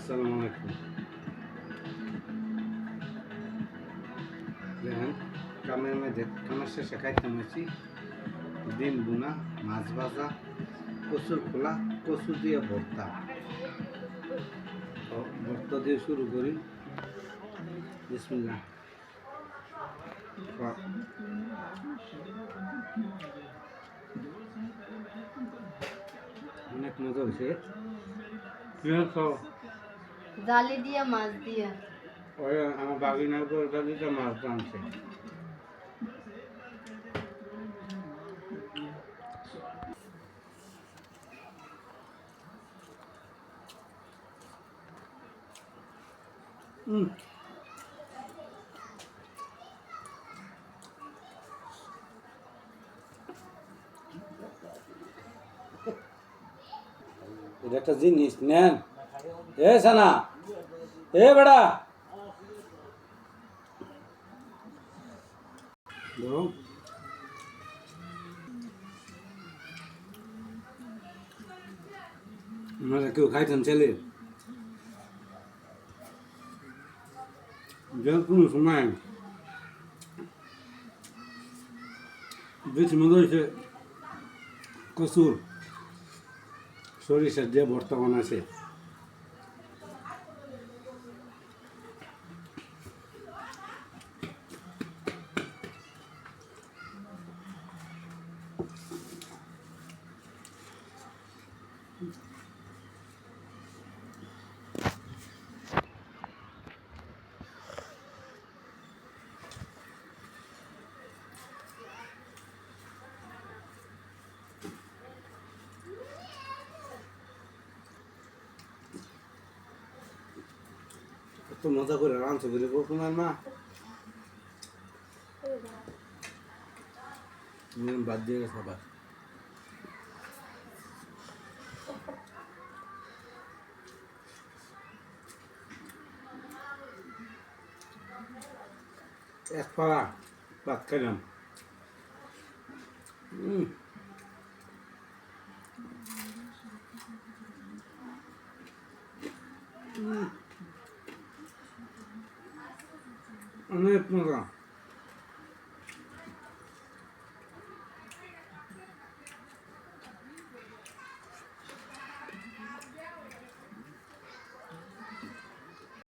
আসসালামু আলাইকুম। দেখেন, কামের মধ্যে, কামের শেষে খাইতাম হয়েছি ডিম বুনা মাছ ভাজা, কচুর খোলা, কচু দিয়ে ভর্তা। ভর্তা দিয়ে শুরু করি। বিসমিল্লাহ। খাও। অনেক মজা হয়েছে তুমিও খাও জালি দিয়া মাছ দিয়া। ওই আমার বাগিনার উপর দাদিটা মাছ টানছে। হুম এটা একটা জিনিস, নেন। ए, सना। ए, बड़ा। क्यों खाई चले? जब बीच से कसूर। सॉरी सर भरता होना से। কত মজা করে রাঁধছে বুঝলি তোমার মা নিয়ম বাদ দিয়ে গেছে আবার। এক পাড়া ভাত খেলাম। অনেক মজা।